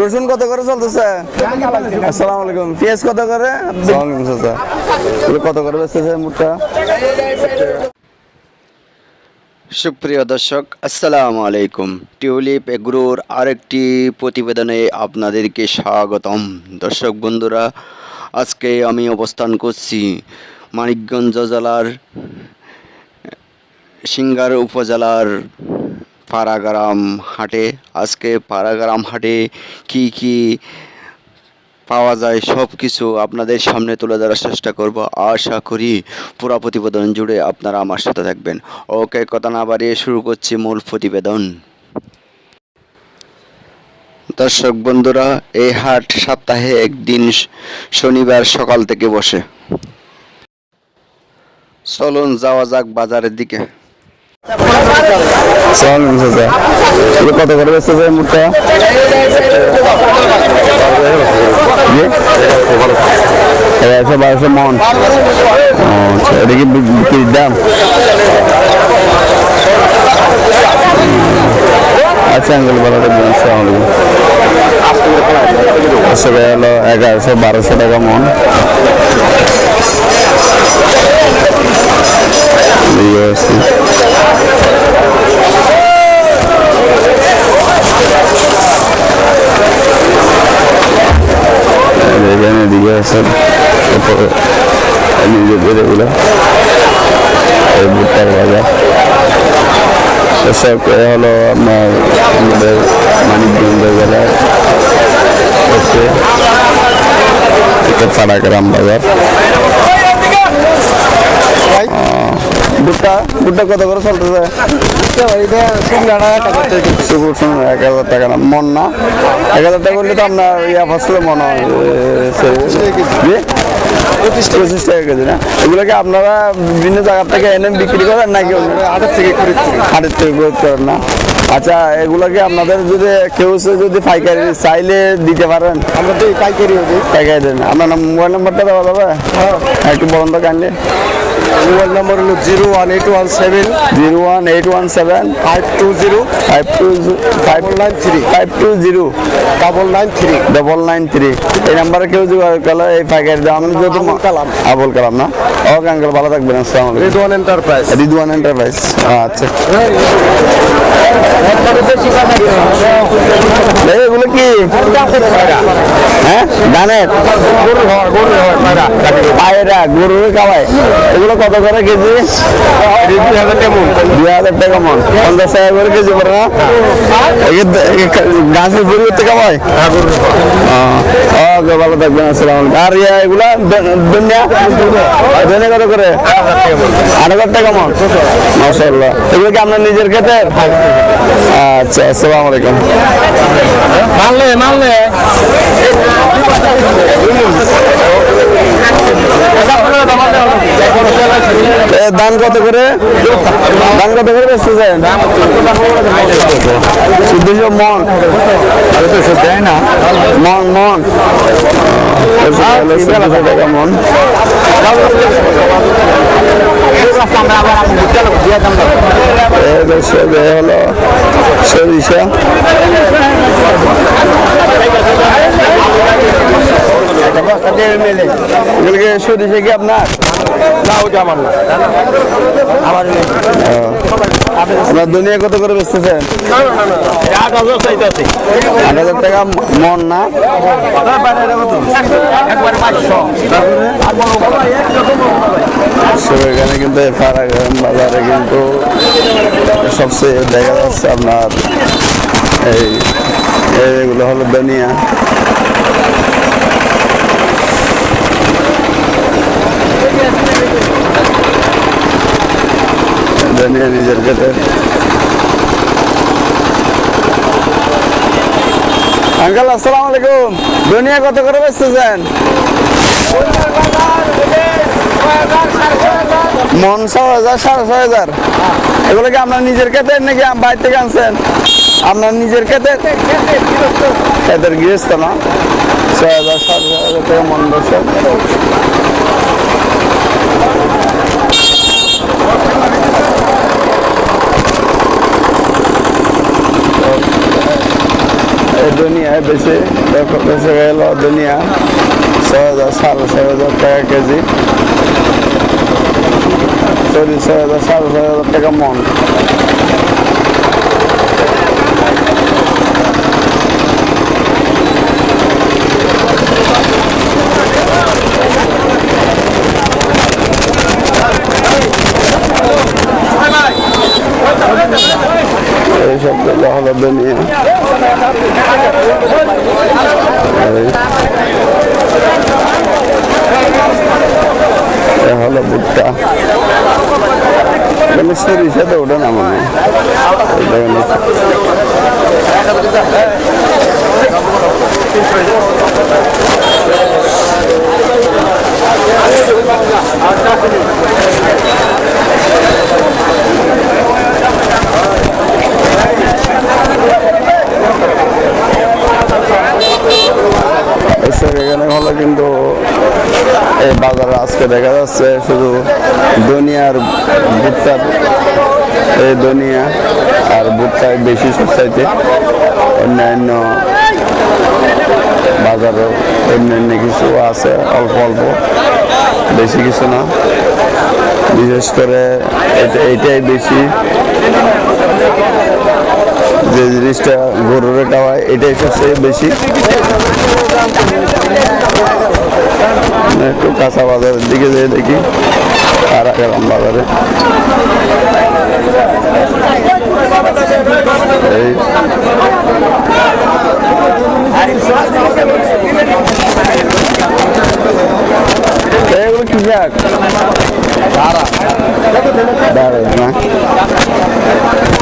রসুন কত করে চলতেছে? আসসালামু আলাইকুম। পেঁয়াজ কত করে? কত করে বেচতেছে সুপ্রিয় দর্শক, আসসালামু আলাইকুম। টিউলিপ এগ্রোর আরেকটি প্রতিবেদনে আপনাদেরকে স্বাগতম। দর্শক বন্ধুরা, আজকে আমি অবস্থান করছি মানিকগঞ্জ জেলার সিঙ্গার উপজেলার পাড়াগ্রাম হাটে। আজকে পাড়াগ্রাম হাটে কি কি পাওয়া যায় সব কিছু আপনাদের সামনে তুলে ধরার চেষ্টা করব। আশা করি পুরো প্রতিবেদন জুড়ে আপনারা আমার সাথে থাকবেন। ওকে, কথা না বাড়িয়ে শুরু করছি মূল প্রতিবেদন। দর্শক বন্ধুরা, এই হাট সপ্তাহে একদিন শনিবার সকাল থেকে বসে। চলুন যাওয়া যাক বাজারের দিকে আসসালামু আলাইকুম চাচা এগুলো কত করে বেচতেছে মুখটা? এগারোশো বারোশো মন। আচ্ছা এটা কি বিক্রির দাম? আচ্ছা আঙ্কেল ভালো থাকবেন আসসালামু আলাইকুম আসলে এগারোশো বারোশো টাকা মন। এই আছে। দেখেন এদিকে আছে তারপরে নিজেদের এগুলো এই ভুট্টার বাজার এসব এ হলো আপনার আমাদের মানিকগঞ্জ জেলার হচ্ছে এটা পাড়াগ্রাম বাজার ভুট্টা ভুট্টা কত করে চলতেছে এক হাজার টাকা না মন না এক হাজার টাকা করলে তো আপনার ইয়া ফসলে মন হয় জি? পঁচিশ টাকা কেজি না এগুলোকে আপনারা বিভিন্ন জায়গা থেকে এনে বিক্রি করেন নাকি হাটের থেকে হাটের থেকে খরিদ করেন না আচ্ছা এগুলোকে আপনাদের যদি কেউ যদি পাইকারি চাইলে দিতে পারেন আমরা তো পাইকারি পাইকারি দেন আপনার মোবাইল নাম্বারটা দেওয়া যাবে হ্যাঁ একটু বলুন তো কাইন্ডলি মোবাইল নম্বর হলো zero one eight one seven zero one eight one seven five two zero five two five nine three five two zero double nine three double nine three. এই নাম্বারে কেউ যোগাযোগ করলে এই পাইকারি দাম আমি যদি কালাম। আবুল কালাম না? ওকে আঙ্কেল ভালো থাকবেন আসসালামু আলাইকুম। রেডওয়ান এন্টারপ্রাইজ রিদওয়ান এন্টারপ্রাইজ আচ্ছা। এগুলো কি? হ্যাঁ? ধানের পায়রা। গরুর খাওয়ায়। এগুলো কত করে কেজি? দুই হাজার টাকা মন। দুই হাজার টাকা মন। পঞ্চাশ টাকা করে কেজি পড়ে না গাছের পরিবর্তে খাওয়ায় ওকে ভালো থাকবেন আসসালাম আর ইয়া এগুলা দুনিয়া দুনিয়া কত করে? আট হাজার টাকা মন। মাসাল্লাহ এগুলো কি আপনার নিজের ক্ষেত্রে আচ্ছা আসসালামু আলাইকুম। মানলে মানলে দাম কত করে? দাম কত করে বেচতেছেন চোদ্দশো মন। দেয় না। মন মন। মন। হলো সরিষা। এগুলোকে সরিষা কি আপনার? আপনার দুনিয়া কত করে বেচতেছেন? আট হাজার টাকা মন না? সব এখানে কিন্তু ফারাগ্রাম বাজারে কিন্তু সবচেয়ে দেখা যাচ্ছে আপনার এই এইগুলো হলো দুনিয়া। দুনিয়া নিজের কাছে আঙ্কাল, আসসালামু আলাইকুম। দুনিয়া কত করে বেচতেছেন? মন ছ হাজার, সাড়ে ছয় হাজার। এগুলো কি আপনার নিজের ক্ষেতের নাকি আম- থেকে আনছেন? আপনার নিজের ক্ষেতের? ক্ষেতের গৃহস্থ না? ছয় হাজার, সাড়ে ছয় হাজার টাকা মন বসে এই দুনিয়া বেশি বেশি গেল দুনিয়া। ছয় হাজার, সাড়ে ছয় হাজার টাকা কেজি। চল্লিশ, ছয় হাজার, সাড়ে ছয় হাজার টাকা মন এইসবগুলো হলো দুনিয়া এই। এ হলো ভুট্টা মানে তো ওটা না হলো এসব এখানে হলো কিন্তু এই বাজারে আজকে দেখা যাচ্ছে শুধু দুনিয়ার ভুট্টার দুনিয়া আর ভুট্টায় বেশি সবচাইতে অন্যান্য বাজারে অন্যান্য কিছু আছে, অল্প অল্প, বেশি কিছু না। বিশেষ করে এটা এটাই বেশি যে জিনিসটা গরুর খাওয়ায় এটাই সবচেয়ে বেশি। একটু কাঁচা বাজারের দিকে যেয়ে দেখি। গেলাম বাজারে এই এগুলো কি যাক দাঁড়া। না এখানে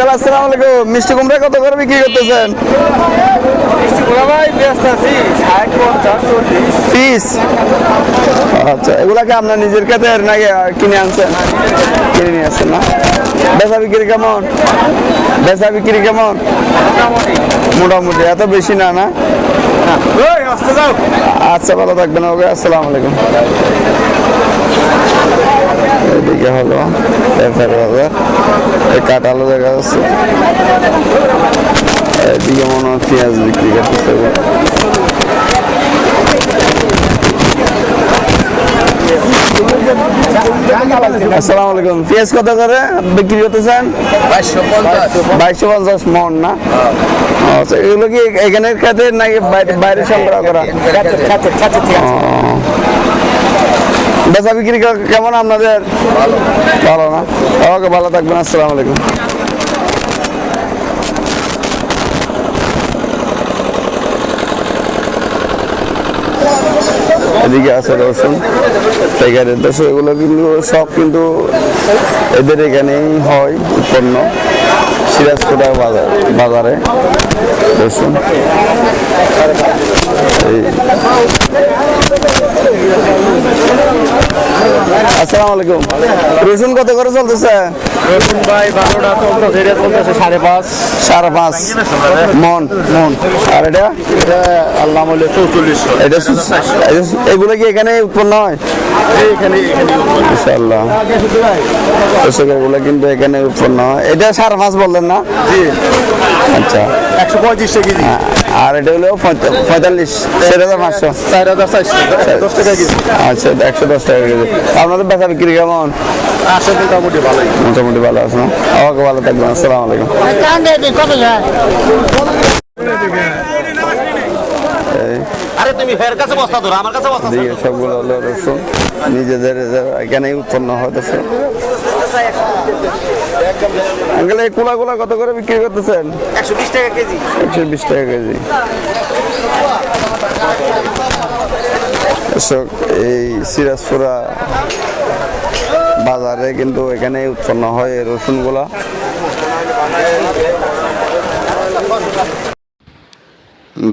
আঙ্কাল আসসালামু আলাইকুম। মিষ্টি কুমড়া কত করে বিক্রি করতেছেন? পিস? আচ্ছা এগুলাকে আপনার নিজের ক্ষেতের নাকি কিনে আনছেন? কিনে নিয়ে আসছেন না? বেচা বিক্রি কেমন? বেচা বিক্রি কেমন? মোটামুটি। এত বেশি না না? আচ্ছা ভালো থাকবেন ওকে আসসালামু আলাইকুম। এদিকে হলো। এফআর বাজার এই কাঁঠালও দেখা যাচ্ছে। এদিকে মনে হয় পেঁয়াজ বিক্রি করতেছে। আসসালামু আলাইকুম। পেঁয়াজ কত করে? বিক্রি করতেছেন? বাইশশো পঞ্চাশ। মন না? আচ্ছা এগুলো কি এখানের খাতে নাকি বাইরে সংগ্রহ করা। বেচা বিক্রি কেমন আপনাদের? ভালো। না? ওকে ভালো থাকবেন আসসালামু আলাইকুম। এদিকে আছে রসুন এখানে দেশে এগুলো কিন্তু সব কিন্তু এদের এখানেই হয় উৎপন্ন। সিরাজপুরা বাজার বাজারে রসুন। এই। yapalım. আসসালামু আলাইকুম রসুন কত করে চলতেছে? সাড়ে পাঁচ। সাড়ে পাঁচ। মন মন। আর এটা? আল্লাহ বলে চৌচল্লিশশো এটা এগুলো কি এখানে উৎপন্ন হয়? ইনশাল্লাহ এগুলো কিন্তু এখানে উৎপন্ন হয়। এটা সাড়ে পাঁচ বললেন না? আচ্ছা। একশো পঁয়ত্রিশ কেজি। আর এটা হলো পঁয়তাল্লিশ চার হাজার পাঁচশো। চার হাজার চারশো। টাকা কেজি। আচ্ছা একশো দশ টাকা কেজি। আপনাদের বেচা বিক্রি কেমন? আছে মোটামুটি ভালোই। মোটামুটি ভালো আছে আমাকে ভালো থাকবেন আসসালামু আলাইকুম। আরে তুমি ফের কাছে বস্তা ধরো আমার কাছে বস্তা দিকে সবগুলো হলো রসুন নিজেদের এখানেই উৎপন্ন হতেছে আঙ্কেল এই কুলা কুলা কত করে বিক্রি করতেছেন? একশো বিশ টাকা কেজি। একশো বিশ টাকা কেজি। দর্শক, এই সিরাজপুরা বাজারে কিন্তু এখানে উৎপন্ন হয় এই রসুনগুলা।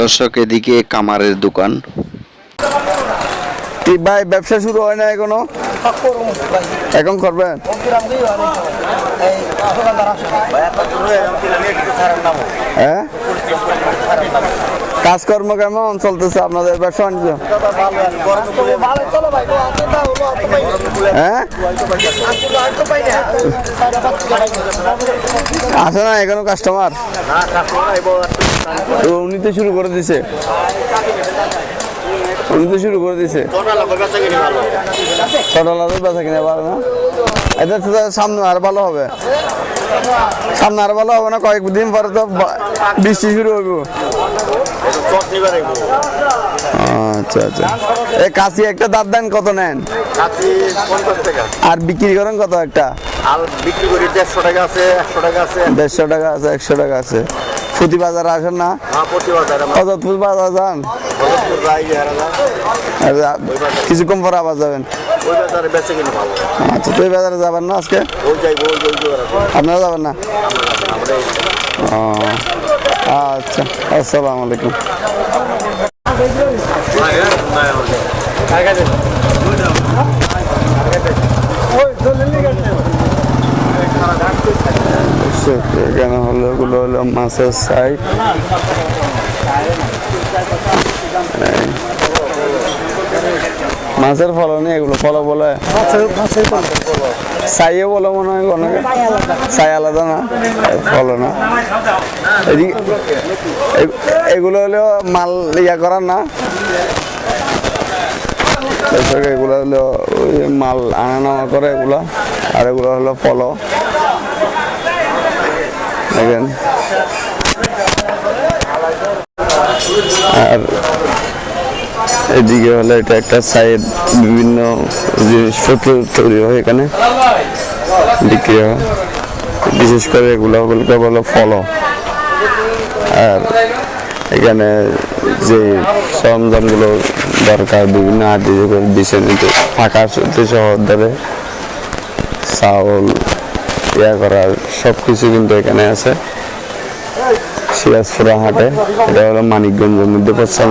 দর্শক এদিকে কামারের দোকান। ভাই ব্যবসা শুরু হয় না এখনও? এখন করবেন? হ্যাঁ? কাজকর্ম কেমন চলতেছে আপনাদের ব্যবসা বাণিজ্য হ্যাঁ? আসে না এখনও কাস্টমার উনি তো শুরু করে দিছে। উনি তো শুরু করে দিছে। ছোট বেচা কিনে পারে না? এটা তো সামনে আর ভালো হবে। সামনে আর ভালো হবে না, কয়েকদিন পরে তো বৃষ্টি শুরু হবে আচ্ছা আচ্ছা। কাশি একটা দাঁত দেন কত নেন? আর বিক্রি করেন কত একটা? আর বিক্রি করি দেড়শো টাকা আছে একশো টাকা আছে। দেড়শো টাকা আছে একশো টাকা আছে। ফুটি বাজার আসেন না? হ্যাঁ অজতপুর বাজার যান। কিছুক্ষণ পরে আবার যাবেন। আচ্ছা তো এই বাজারে যাবেন না আজকে? আপনারা যাবেন না? ও। আচ্ছা আসসালামু আলাইকুম। এখানে হলো এগুলো হলো মাছের সাইড মাছের ফলনে এগুলো ফল বলে সাইয়ে বলে মনে হয় অনেকে সাই আলাদা না ফল না। এগুলো হলো মাল ইয়া করার না। দর্শক, এগুলো হলো মাল আনা নেওয়া করে এগুলো আর এগুলো হলো ফল দেখেন। আর এদিকে হলো এটা একটা সাইড বিভিন্ন জিনিসপত্র তৈরি হয় এখানে। বিক্রি হয়। বিশেষ করে এগুলো বলতে বলো ফল আর এখানে যে সরঞ্জামগুলো দরকার, বিভিন্ন আদি বিষয় নিতে ফাঁকা শহর ধরে চাউল, ইয়া করার সব কিছু কিন্তু এখানে আছে। সিরাজপুরা হাটে। এটা হলো মানিকগঞ্জের মধ্যে পড়ছে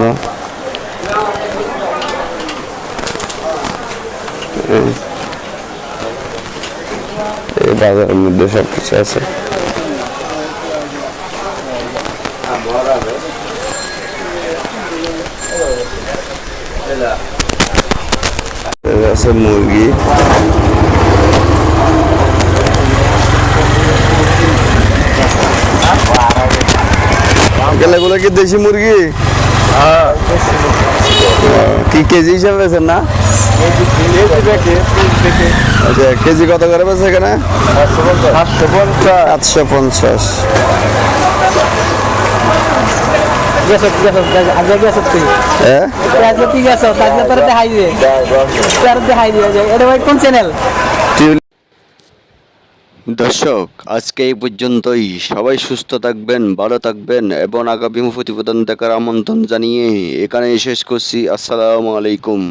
এই বাজারের মধ্যে সব আছে। আছে মুরগি। গেলেগুলো কি দেশি মুরগি? কি কেজি হিসাবে বেছেন না? আচ্ছা কেজি কত করে বেছে এখানে? সাতশো পঞ্চাশ। কোন চ্যানেল দর্শক, আজকে এই পর্যন্তই। সবাই সুস্থ থাকবেন, ভালো থাকবেন এবং আগামী প্রতিবেদন দেখার আমন্ত্রণ জানিয়ে এখানে শেষ করছি। আসসালামু আলাইকুম।